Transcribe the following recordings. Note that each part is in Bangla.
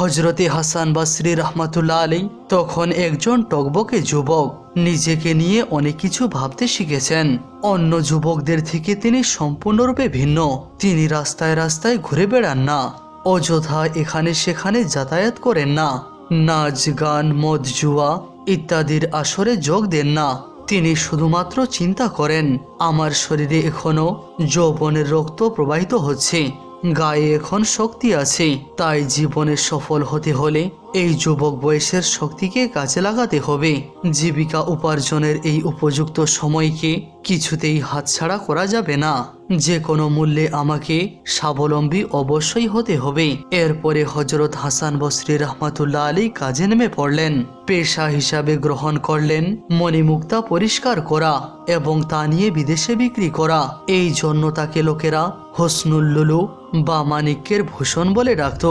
হজরতে হাসান বাসরি রহমাতুল্লাহ আলী তখন একজন টকবকে যুবক। নিজেকে নিয়ে অনেক কিছু ভাবতে শিখেছেন। অন্য যুবকদের থেকে তিনি সম্পূর্ণরূপে ভিন্ন। তিনি রাস্তায় রাস্তায় ঘুরে বেড়ান না। অযথা এখানে সেখানে যাতায়াত করেন না। নাচ, গান, মদ, জুয়া ইত্যাদির আসরে যোগ দেন না। তিনি শুধুমাত্র চিন্তা করেন, আমার শরীরে এখনও যৌবনের রক্ত প্রবাহিত হচ্ছে। গায়ে এখন শক্তি আছে, তাই জীবনে সফল হতে হলে এই যুবক বয়সের শক্তিকে কাজে লাগাতে হবে। জীবিকা উপার্জনের এই উপযুক্ত সময়কে কিছুতেই হাতছাড়া করা যাবে না। যে কোনো মূল্যে আমাকে স্বাবলম্বী অবশ্যই হতে হবে। এরপরে হজরত হাসান বসরি রহমাতুল্লাহ আলী কাজে নেমে পড়লেন। পেশা হিসাবে গ্রহণ করলেন, মণিমুক্তা পরিষ্কার করা এবং তা নিয়ে বিদেশে বিক্রি করা। এই জন্য তাকে লোকেরা হোসনুল্লুলু বা মানিক্যের ভূষণ বলে ডাকত।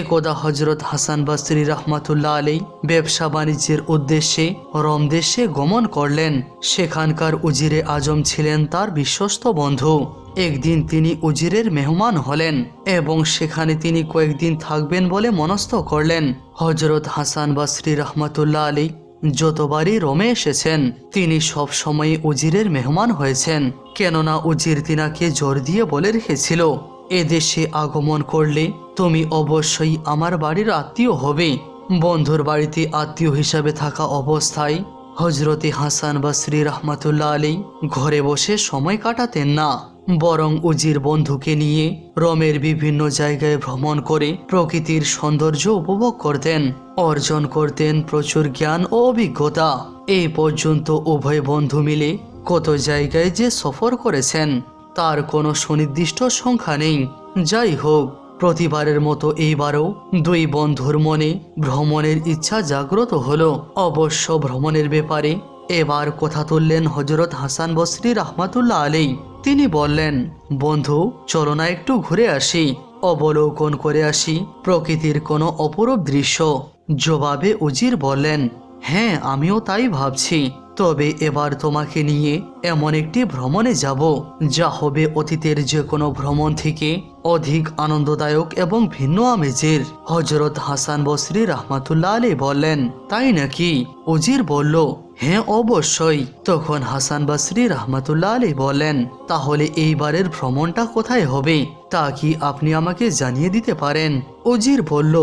একদা হজরত হাসান বাসরি রহমাতুল্লাহ আলী ব্যবসা বাণিজ্যের উদ্দেশ্যে রম দেশে গমন করলেন। সেখানকার উজিরে আজম ছিলেন তার বিশ্বস্ত বন্ধু। একদিন তিনি উজিরের মেহমান হলেন এবং সেখানে তিনি কয়েকদিন থাকবেন বলে মনস্থ করলেন। হজরত হাসান বাসরি রহমাতুল্লাহ আলী যতবারই রোমে এসেছেন, তিনি সব সময় উজিরের মেহমান হয়েছেন। কেননা উজির তিনাকে জোর দিয়ে বলে রেখেছিল। এদেশে আগমন করলে তুমি অবশ্যই আমার বাড়ির আত্মীয় হবে। বন্ধুর বাড়িতে আত্মীয় হিসাবে থাকা অবস্থায় হজরতে হাসান বাসরি রহমাতুল্লাহ আলী ঘরে বসে সময় কাটাতেন না। বরং উজির বন্ধুকে নিয়ে রমের বিভিন্ন জায়গায় ভ্রমণ করে প্রকৃতির সৌন্দর্য উপভোগ করতেন, অর্জন করতেন প্রচুর জ্ঞান ও অভিজ্ঞতা। এই পর্যন্ত উভয় বন্ধু মিলে কত জায়গায় যে সফর করেছেন। তার কোনো সুনির্দিষ্ট সংখ্যা নেই। যাই হোক প্রতিবারের মতো এইবারও দুই বন্ধুর মনে ভ্রমণের ইচ্ছা জাগ্রত হলো। অবশ্য ভ্রমণের ব্যাপারে এবার কথা তুললেন হজরত হাসান বসরি রহমাতুল্লাহ আলী তিনি বললেন, বন্ধু, চলো না একটু ঘুরে আসি। অবলোকন করে আসি প্রকৃতির কোনো অপরূপ দৃশ্য। জবাবে উজির বললেন হ্যাঁ আমিও তাই ভাবছি। তবে এবার তোমাকে নিয়ে এমন একটি ভ্রমণে যাব, যা হবে অতীতের যে কোনো ভ্রমণ থেকে অধিক আনন্দদায়ক এবং ভিন্ন আমেজের। হজরত হাসান বসরি রহমাতুল্লাহ আলী বললেন, তাই নাকি? উজির বলল হ্যাঁ অবশ্যই। তখন হাসান বাসরি রহমাতুল্লাহ আলী বলেন তাহলে এইবারের ভ্রমণটা কোথায় হবে, তা কি আপনি আমাকে জানিয়ে দিতে পারেন? উজির বলল,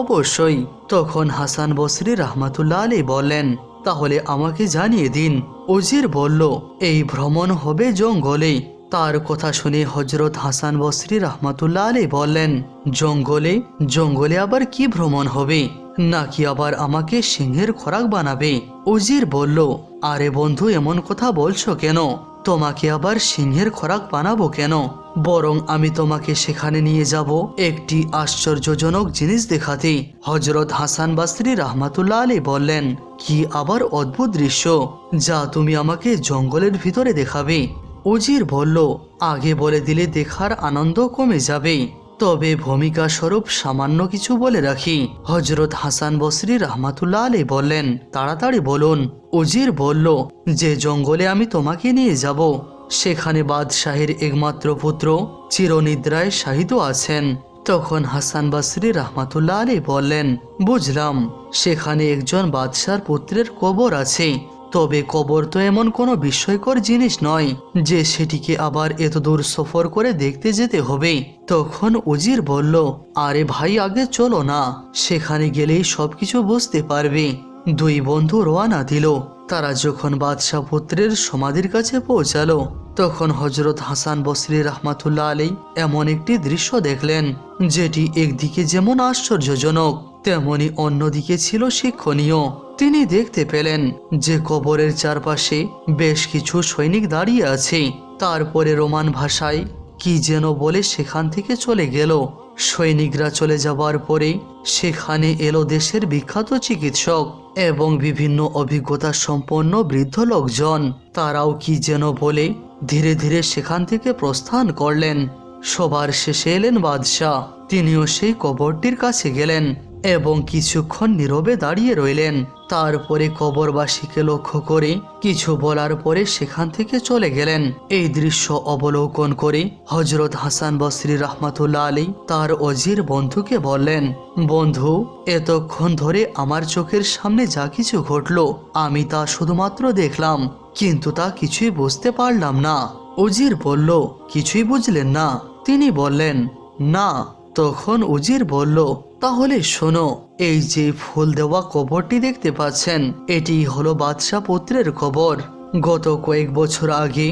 অবশ্যই। তখন হাসান বসরি রহমাতুল্লাহ আলী বললেন তাহলে আমাকে জানিয়ে দিন। উজির বলল, এই ভ্রমণ হবে জঙ্গলে। তার কথা শুনে হজরত হাসান বসরি রহমাতুল্লাহ আলী বললেন, জঙ্গলে? জঙ্গলে আবার কি ভ্রমণ হবে? নাকি আবার আমাকে সিংহের খোরাক বানাবে? উজির বলল, আরে বন্ধু, এমন কথা বলছো কেন? তোমাকে আবার সিংহের খোরাক বানাবো কেন? বরং আমি তোমাকে সেখানে নিয়ে যাব একটি আশ্চর্যজনক জিনিস দেখাতে হজরত হাসান বাসরি রহমাতুল্লাহ আলী বললেন, কি আবার অদ্ভুত দৃশ্য, যা তুমি আমাকে জঙ্গলের ভিতরে দেখাবে। উজির বলল, আগে বলে দিলে দেখার আনন্দ কমে যাবে, তবে ভূমিকা স্বরূপ সামান্য কিছু বলে রাখি। হজরত হাসান বসরি রহমাতুল্লাহ আলী বললেন, তাড়াতাড়ি বলুন। উজির বলল, যে জঙ্গলে আমি তোমাকে নিয়ে যাব সেখানে বাদশাহের একমাত্র পুত্র চিরনিদ্রায় শাহিত আছেন। তখন হাসান বাসরি রহমাতুল্লাহ আলী বললেন, বুঝলাম, সেখানে একজন বাদশার পুত্রের কবর আছে। তবে কবর তো এমন কোনো বিস্ময়কর জিনিস নয় যে সেটিকে আবার এত দূর সফর করে দেখতে যেতে হবে। তখন উজির বলল, আরে ভাই, আগে চলো না। সেখানে গেলেই সবকিছু বুঝতে পারবে। দুই বন্ধু রওয়ানা দিল। তারা যখন বাদশাহ পুত্রের সমাধির কাছে পৌঁছালো, তখন হজরত হাসান বসরি রহমাতুল্লাহ আলী এমন একটি দৃশ্য দেখলেন, যেটি একদিকে যেমন আশ্চর্যজনক, তেমনি অন্যদিকে ছিল শিক্ষণীয়। তিনি দেখতে পেলেন যে কবরের চারপাশে বেশ কিছু সৈনিক দাঁড়িয়ে আছে। তারপরে রোমান ভাষায় কি যেন বলে সেখান থেকে চলে গেল। সৈনিকরা চলে যাবার পরে সেখানে এলো দেশের বিখ্যাত চিকিৎসক এবং বিভিন্ন অভিজ্ঞতা সম্পন্ন বৃদ্ধ লোকজন। তারাও কি যেন বলে, ধীরে ধীরে সেখান থেকে প্রস্থান করলেন। সবার শেষে এলেন বাদশাহ, তিনিও সেই কবরটির কাছে গেলেন। এবং কিছুক্ষণ নীরবে দাঁড়িয়ে রইলেন। তারপরে কবরবাসীকে লক্ষ্য করে কিছু বলার পরে সেখান থেকে চলে গেলেন। এই দৃশ্য অবলোকন করে হজরত হাসান বসরি রহমাতুল্লাহ আলী তার অজির বন্ধুকে বললেন, বন্ধু, এতক্ষণ ধরে আমার চোখের সামনে যা কিছু ঘটলো, আমি তা শুধুমাত্র দেখলাম, কিন্তু তা কিছুই বুঝতে পারলাম না। উজির বলল, কিছুই বুঝলেন না। তিনি বললেন, না। তখন উজির বলল তাহলে শোনো, এই যে ফুল দেওয়া কবরটি দেখতে পাচ্ছেন, এটি হলো বাদশাহ পুত্রের কবর। গত কয়েক বছর আগে,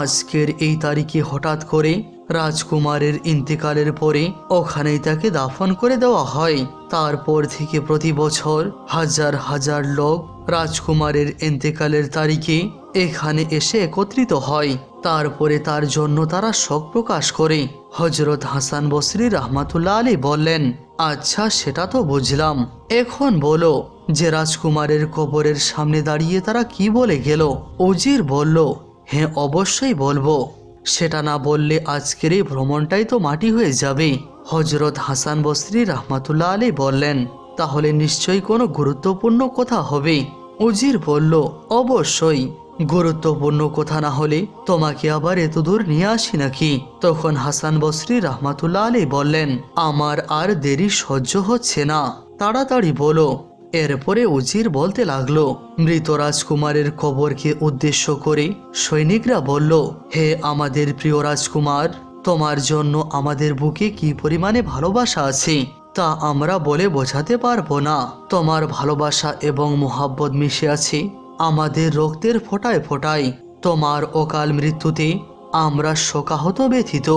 আজকের এই তারিখে হঠাৎ করে রাজকুমারের ইন্তেকালের পরে ওখানেই তাকে দাফন করে দেওয়া হয়। তারপর থেকে প্রতি বছর হাজার হাজার লোক রাজকুমারের ইন্তেকালের তারিখে এখানে এসে একত্রিত হয়। তারপরে তার জন্য তারা শোক প্রকাশ করে। হজরত হাসান বসরি রহমাতুল্লাহ আলী বললেন আচ্ছা সেটা তো বুঝলাম। এখন বলো, যে রাজকুমারের কবরের সামনে দাঁড়িয়ে তারা কি বলে গেল? উজির বলল হ্যাঁ অবশ্যই বলব। সেটা না বললে আজকের এই ভ্রমণটাই তো মাটি হয়ে যাবে। হজরত হাসান বসরি রহমাতুল্লাহ আলী বললেন, তাহলে নিশ্চয়ই কোনো গুরুত্বপূর্ণ কথা হবে। উজির বলল, অবশ্যই। গুরুত্বপূর্ণ কথা না হলে তোমাকে আবার এতদূর নিয়ে আসি নাকি? তখন হাসান বসরি রহমাতুল্লাহ আলী বললেন, আমার আর দেরি সহ্য হচ্ছে না। তাড়াতাড়ি বলো। এরপরে উজির বলতে লাগল, মৃত রাজকুমারের কবরকে উদ্দেশ্য করে সৈনিকরা বলল, হে আমাদের প্রিয় রাজকুমার, তোমার জন্য আমাদের বুকে কি পরিমাণে ভালোবাসা আছে? তা আমরা বলে বোঝাতে পারব না। তোমার ভালোবাসা এবং মোহাব্বত মিশে আছে। আমাদের রক্তের ফোটায় ফোটায় তোমার অকাল মৃত্যুতে আমরা শোকাহত ব্যথিত।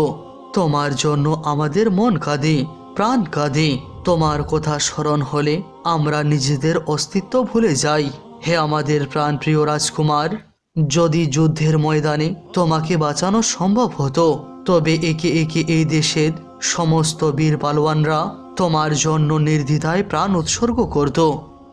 তোমার জন্য আমাদের মন কাঁদে, প্রাণ কাঁদে। তোমার কথা স্মরণ হলে আমরা নিজেদের অস্তিত্ব ভুলে যাই। হে আমাদের প্রাণপ্রিয় রাজকুমার, যদি যুদ্ধের ময়দানে তোমাকে বাঁচানো সম্ভব হতো, তবে একে একে এই দেশের সমস্ত বীর পালোয়ানরা তোমার জন্য নির্দ্বিধায় প্রাণ উৎসর্গ করত।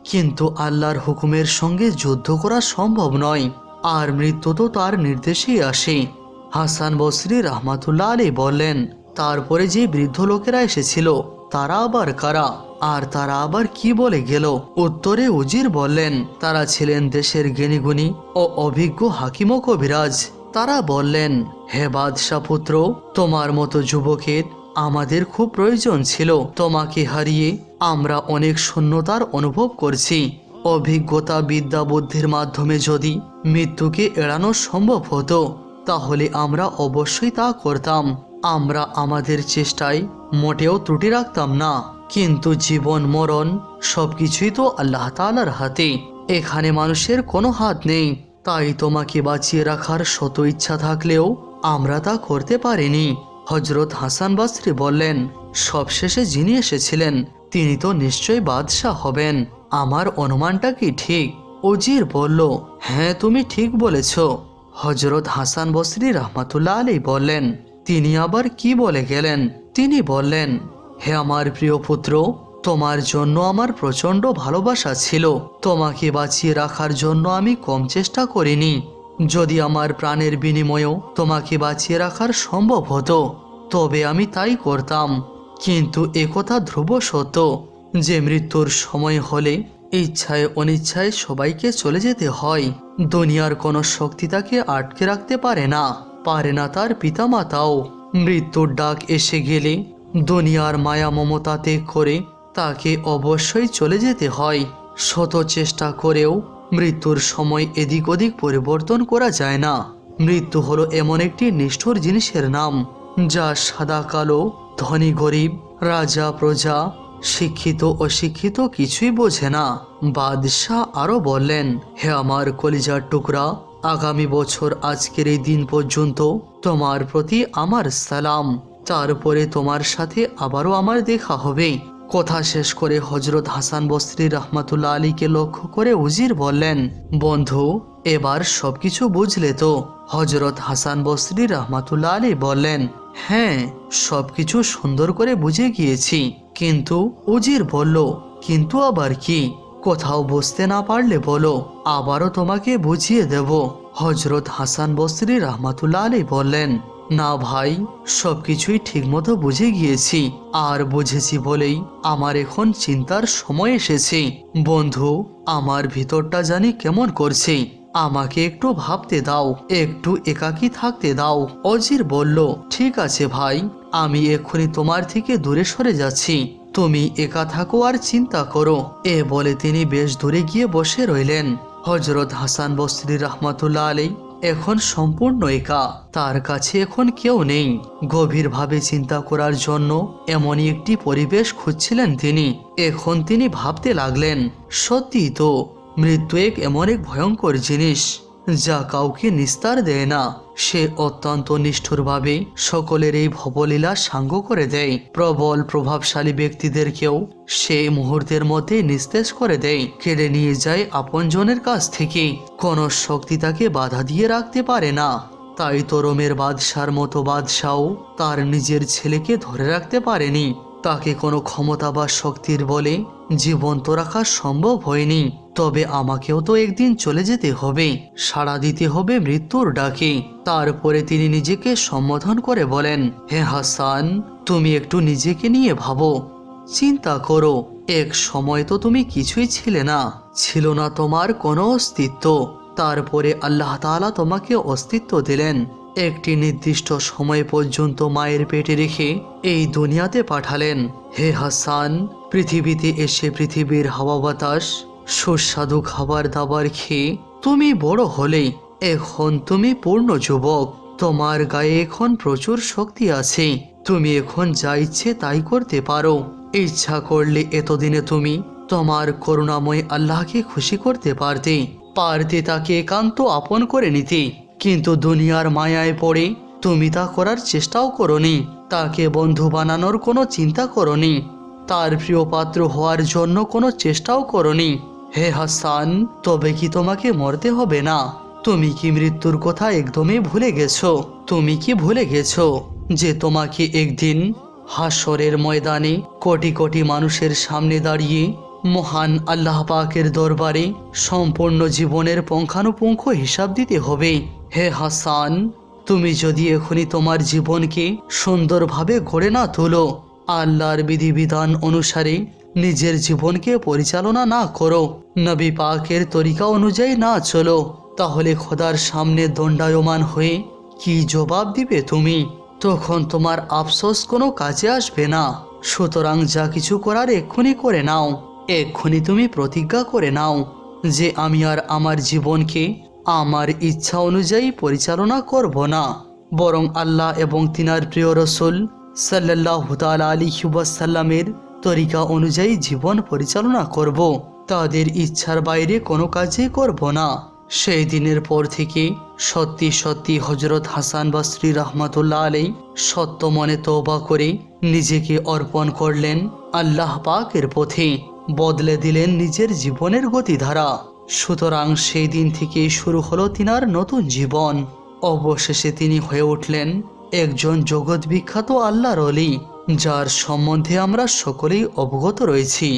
কিন্তু আল্লাহর হুকুমের সঙ্গে যুদ্ধ করা সম্ভব নয়। আর মৃত্যু তো তার নির্দেশেই আসে। হাসান বসরি রহমাতুল্লাহ আলী বললেন, তারপরে যে বৃদ্ধ লোকেরা এসেছিল, তারা আবার কারা? আর তারা আবার কি বলে গেল? উত্তরে উজির বললেন, তারা ছিলেন দেশের জ্ঞানীগুণী ও অভিজ্ঞ হাকিম কবিরাজ। তারা বললেন, হে বাদশাহ পুত্র, তোমার মতো যুবকের আমাদের খুব প্রয়োজন ছিল। তোমাকে হারিয়ে আমরা অনেক শূন্যতার অনুভব করছি। অভিজ্ঞতা বিদ্যা বুদ্ধির মাধ্যমে যদি মৃত্যুকে এড়ানো সম্ভব হতো, তাহলে আমরা অবশ্যই তা করতাম। আমরা আমাদের চেষ্টায় মোটেও ত্রুটি রাখতাম না। কিন্তু জীবন, মরণ সবকিছুই তো আল্লাহ তালার হাতে। এখানে মানুষের কোনো হাত নেই। তাই তোমাকে বাঁচিয়ে রাখার শত ইচ্ছা থাকলেও আমরা তা করতে পারিনি। হজরত হাসান বাসরি বললেন, সবশেষে যিনি এসেছিলেন, তিনি তো নিশ্চয়ই বাদশাহ হবেন। আমার অনুমানটা কি ঠিক? উজির বলল হ্যাঁ তুমি ঠিক বলেছ। হজরত হাসান বসরি রহমাতুল্লাহ আলী বললেন, তিনি আবার কি বলে গেলেন? তিনি বললেন, হে আমার প্রিয় পুত্র, তোমার জন্য আমার প্রচণ্ড ভালোবাসা ছিল। তোমাকে বাঁচিয়ে রাখার জন্য আমি কম চেষ্টা করিনি। যদি আমার প্রাণের বিনিময়েও তোমাকে বাঁচিয়ে রাখার সম্ভব হতো তবে আমি তাই করতাম। কিন্তু একথা ধ্রুব সত্য যে মৃত্যুর সময় হলে ইচ্ছায় অনিচ্ছায় সবাইকে চলে যেতে হয়। দুনিয়ার কোনো শক্তি তাকে আটকে রাখতে পারে না পারে না তার পিতামাতাও। মৃত্যুর ডাক এসে গেলে দুনিয়ার মায়া মমতা ত্যাগ করে তাকে অবশ্যই চলে যেতে হয়। শত চেষ্টা করেও মৃত্যুর সময় এদিক ওদিক পরিবর্তন করা যায় না। মৃত্যু হলো এমন একটি নিষ্ঠুর জিনিসের নাম। যা সাদা কালো, ধনী গরিব, রাজা, প্রজা, শিক্ষিত, অশিক্ষিত কিছুই বোঝে না। বাদশাহ আরও বললেন, হে আমার কলিজার টুকরা, আগামী বছর আজকের এই দিন পর্যন্ত তোমার প্রতি আমার সালাম। তারপরে তোমার সাথে আবারও আমার দেখা হবে। কথা শেষ করে হজরত হাসান বস্ত্রী রহমাতুল্লাহ আলীকে লক্ষ্য করে উজির বললেন, বন্ধু, এবার সবকিছু বুঝলে তো? হজরত হাসান বস্ত্রী রহমাতুল্লাহ আলী বললেন হ্যাঁ সবকিছু সুন্দর করে বুঝে গিয়েছি। কিন্তু উজির বলল, কিন্তু আবার কি? কোথাও বুঝতে না পারলে বলো, আবারও তোমাকে বুঝিয়ে দেব। হজরত হাসান বস্রি রহমাতুল্লাহ আলী বললেন, না ভাই সব কিছুই ঠিকমতো বুঝে গিয়েছি। আর বুঝেছি বলেই আমার এখন চিন্তার সময় এসেছে। বন্ধু, আমার ভিতরটা জানি কেমন করছে। আমাকে একটু ভাবতে দাও, একটু একাকী থাকতে দাও, অজির বলল। ঠিক আছে ভাই, আমি এক্ষুনি তোমার থেকে দূরে সরে যাচ্ছি। তুমি একা থাকো আর চিন্তা করো। এ বলে তিনি বেশ দূরে গিয়ে বসে রইলেন। হজরত হাসান বস্ত্রী রহমতুল্লাহ আলী এখন সম্পূর্ণ একা। তার কাছে এখন কেউ নেই। গভীরভাবে চিন্তা করার জন্য এমনই একটি পরিবেশ খুঁজছিলেন তিনি। এখন তিনি ভাবতে লাগলেন সত্যি তো মৃত্যু এক এমন এক ভয়ঙ্কর জিনিস যা কাউকে নিস্তার দেয় না। সে অত্যন্ত নিষ্ঠুরভাবে সকলের এই ভবলীলা সাঙ্গ করে দেয়। প্রবল প্রভাবশালী ব্যক্তিদেরকেও সে মুহূর্তের মধ্যে নিস্তেজ করে দেয়। কেড়ে নিয়ে যায় আপনজনের কাছ থেকে। কোনো শক্তি তাকে বাধা দিয়ে রাখতে পারে না। তাই তো রোমের বাদশার মতো বাদশাও তার নিজের ছেলেকে ধরে রাখতে পারেনি। তাকে কোনো ক্ষমতা বা শক্তির বলে জীবন্ত রাখা সম্ভব হয়নি। তবে আমাকেও তো একদিন চলে যেতে হবে, সাড়া দিতে হবে মৃত্যুর ডাকে। তারপরে তিনি নিজেকে সম্বোধন করে বলেন, হে হাসান, তুমি একটু নিজেকে নিয়ে ভাবো। চিন্তা করো, এক সময় তো তুমি কিছুই ছিলে না, ছিল না তোমার কোনো অস্তিত্ব। তারপরে আল্লাহ তাআলা তোমাকে অস্তিত্ব দিলেন। একটি নির্দিষ্ট সময় পর্যন্ত মায়ের পেটে রেখে এই দুনিয়াতে পাঠালেন। হে হাসান, পৃথিবীতে এসে পৃথিবীর হাওয়া বাতাস সুস্বাদু খাবার দাবার খেয়ে তুমি বড় হলে এখন তুমি পূর্ণ যুবক। তোমার গায়ে এখন প্রচুর শক্তি আছে। তুমি এখন যা ইচ্ছে তাই করতে পারো। ইচ্ছা করলে এতদিনে তুমি তোমার করুণাময় আল্লাহকে খুশি করতে পারতে। পারতে তাকে একান্ত আপন করে নিতে। কিন্তু দুনিয়ার মায়ায় পড়ে তুমি তা করার চেষ্টাও করনি। তাকে বন্ধু বানানোর কোনো চিন্তা করনি। তার প্রিয় পাত্র হওয়ার জন্য কোনো চেষ্টাও করনি। হে হাসান, তবে কি তোমাকে মরতে হবে না? তুমি কি মৃত্যুর কথা একদমই ভুলে গেছো? তুমি কি ভুলে গেছো যে তোমাকে একদিন হাসরের ময়দানে কোটি কোটি মানুষের সামনে দাঁড়িয়ে মহান আল্লাহ পাকের দরবারে সম্পূর্ণ জীবনের পুঙ্খানুপুঙ্খ হিসাব দিতে হবে? হে হাসান, তুমি যদি এখনই তোমার জীবনকে সুন্দরভাবে গড়ে না তোলো, আল্লাহর বিধিবিধান অনুসারে নিজের জীবনকে পরিচালনা না করো। নবী পাকের তরিকা অনুযায়ী না চলো। তাহলে খোদার সামনে দণ্ডায়মান হয়ে কি জবাব দিবে তুমি? তখন তোমার আফসোস কোনো কাজে আসবে না। সুতরাং যা কিছু করার এক্ষুনি করে নাও। এক্ষুনি তুমি প্রতিজ্ঞা করে নাও যে আমি আর আমার জীবনকে আমার ইচ্ছা অনুযায়ী পরিচালনা করব না। বরং আল্লাহ এবং তিনার প্রিয় রসুল সাল্লাহ তাল আলী সাল্লামের তরিকা অনুযায়ী জীবন পরিচালনা করব। তাদের ইচ্ছার বাইরে কোনো কাজই করব না। সেই দিনের পর থেকে সত্যি সত্যি হজরত হাসান বা শ্রী রহমতুল্লাহ আলাই সত্য মনে তওবা করে নিজেকে অর্পণ করলেন আল্লাহ পাকের পথে। বদলে দিলেন নিজের জীবনের গতিধারা। সুতরাং সেই দিন থেকেই শুরু হলো তিনার নতুন জীবন। অবশেষে তিনি হয়ে উঠলেন একজন জগৎ বিখ্যাত আল্লাহর অলি। যার সম্বন্ধে আমরা সকলেই অবগত রয়েছি।